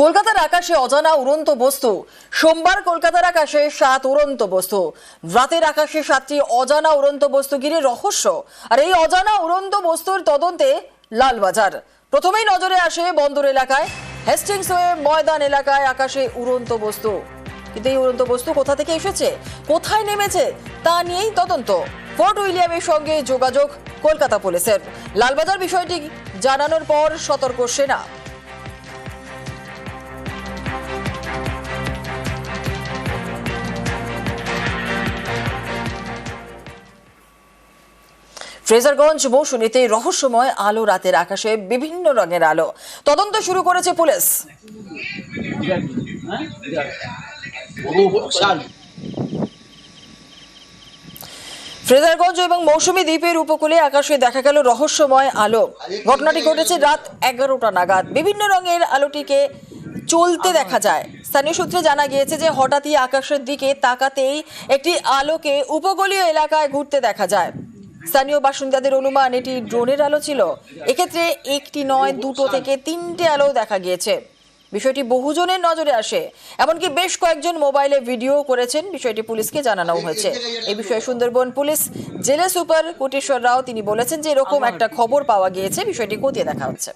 কলকাতার আকাশে অজানা উড়ন্ত বস্তু। সোমবার কলকাতার আকাশে সাত উড়ন্ত বস্তু। রাতের আকাশে সাতটি অজানা উড়ন্ত বস্তু ঘিরে রহস্য। আর এই অজানা উড়ন্ত বস্তুর তদন্তে লালবাজার। প্রথমেই নজরে আসে বন্দর এলাকায়। হেস্টিংস হয়ে ময়দান এলাকায় আকাশে উড়ন্ত বস্তু। কিন্তু এই উড়ন্ত বস্তু কোথা থেকে এসেছে? কোথায় নেমেছে? তা নিয়েই তদন্ত। ফোর্ট উইলিয়ামের সঙ্গে যোগাযোগ কলকাতা পুলিশের। লালবাজার বিষয়টি জানানোর পর সতর্ক সেনা। ফ্রেজারগঞ্জ মৌসুমীতে রহস্যময় আলো রাতের আকাশে বিভিন্ন রঙের আলো। তদন্ত শুরু করেছে পুলিশ। ফ্রেজারগঞ্জ এবং মৌসুমী দ্বীপের উপকূলে আকাশে দেখা গেল রহস্যময় আলো। ঘটনাটি ঘটেছে রাত এগারোটা নাগাদ। বিভিন্ন রঙের আলোটিকে চলতে দেখা যায়। স্থানীয় সূত্রে জানা গিয়েছে যে হঠাৎই আকাশের দিকে তাকাতেই একটি আলোকে উপকূলীয় এলাকায় ঘুরতে দেখা যায়। স্থানীয় বাসিন্দাদের অনুমান এটি ড্রোনের আলো ছিল। এক্ষেত্রে একটি নয়, দুটো থেকে তিনটে আলো দেখা গিয়েছে। বিষয়টি বহুজনের নজরে আসে, এমনকি বেশ কয়েকজন মোবাইলে ভিডিও করেছেন। বিষয়টি পুলিশকে জানানো হয়েছে। এই বিষয়ে সুন্দরবন পুলিশ, জেলা সুপার কোটেশ্বর রাও তিনি বলেছেন যে এরকম একটা খবর পাওয়া গিয়েছে। বিষয়টি খতিয়ে দেখা হচ্ছে।